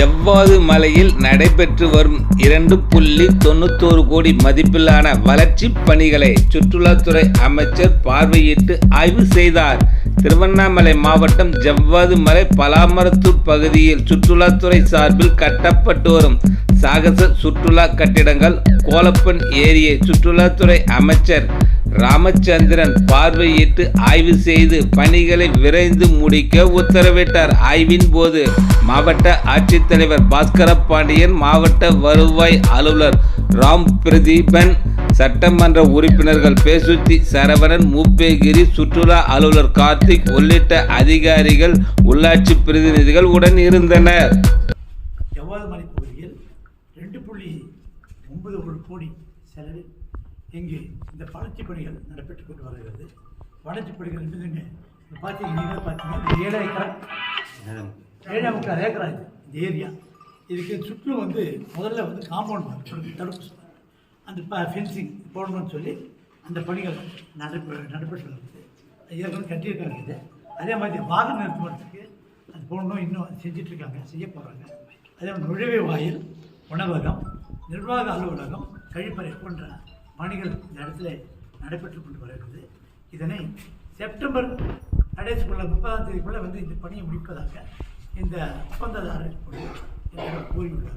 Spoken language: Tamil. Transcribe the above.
ஜவ்வாது மலையில் நடைபெற்று வரும் இரண்டு புள்ளி தொண்ணூத்தோரு கோடி மதிப்பிலான வளர்ச்சிப் பணிகளை சுற்றுலாத்துறை அமைச்சர் பார்வையிட்டு ஆய்வு செய்தார். திருவண்ணாமலை மாவட்டம் ஜவ்வாது மலை பலாமரத்தூர் பகுதியில் சுற்றுலாத்துறை சார்பில் கட்டப்பட்டு வரும் சாகச சுற்றுலா கட்டிடங்கள் கோலப்பன் ஏரியை சுற்றுலாத்துறை அமைச்சர் ராமச்சந்திரன் பார்வையிட்டு ஆய்வு செய்து பணிகளை விரைந்து முடிக்க உத்தரவிட்டார். ஆய்வின் போது மாவட்ட ஆட்சித்தலைவர் பாஸ்கர பாண்டியன் மாவட்ட வருவாய் அலுவலர் ராம் பிரதீபன் சட்டமன்ற உறுப்பினர்கள் பேசுத்தி சரவணன் மூப்பேகிரி சுற்றுலா அலுவலர் கார்த்திக் உள்ளிட்ட அதிகாரிகள் உள்ளாட்சி பிரதிநிதிகள் உடன் இருந்தனர். ஜவ்வாது பகுதியில் ரெண்டு புள்ளி ஒன்பது ஒரு கோடி செலவில் இங்கு இந்த வளர்ச்சி பணிகள் நடைபெற்றுக் கொண்டு வருகிறது. வளர்ச்சி பணிகள் பார்த்தீங்கன்னா பார்த்தீங்கன்னா ஏழை ஏக்கர் ஏழை ஏக்கரா இது. இந்த ஏரியா. இதுக்கு சுற்றும் வந்து முதல்ல வந்து காம்பவுண்ட் தடுப்பு அந்த ப ஃபென்சிங் போடணும்னு சொல்லி அந்த பணிகள் நடைபெ நடைபெற்று வருது ஏற்கனவே கட்டியிருக்காங்க இது. அதே மாதிரி வாகன நிறுத்துவதற்கு அது போடணும் இன்னும் செஞ்சிட்ருக்காங்க செய்ய போகிறாங்க அதே மாதிரி நுழைவு வாயில் உணவகம் நிர்வாக அலுவலகம் கழிப்பறை போன்ற பணிகள் இந்த இடத்துல நடைபெற்று கொண்டு வருகிறது. இதனை செப்டம்பர் கடைசிக்குள்ள முப்பதாம் தேதிக்குள்ளே வந்து இந்த பணியை முடிப்பதாக இந்த ஒப்பந்ததாரர் கூறியுள்ளார்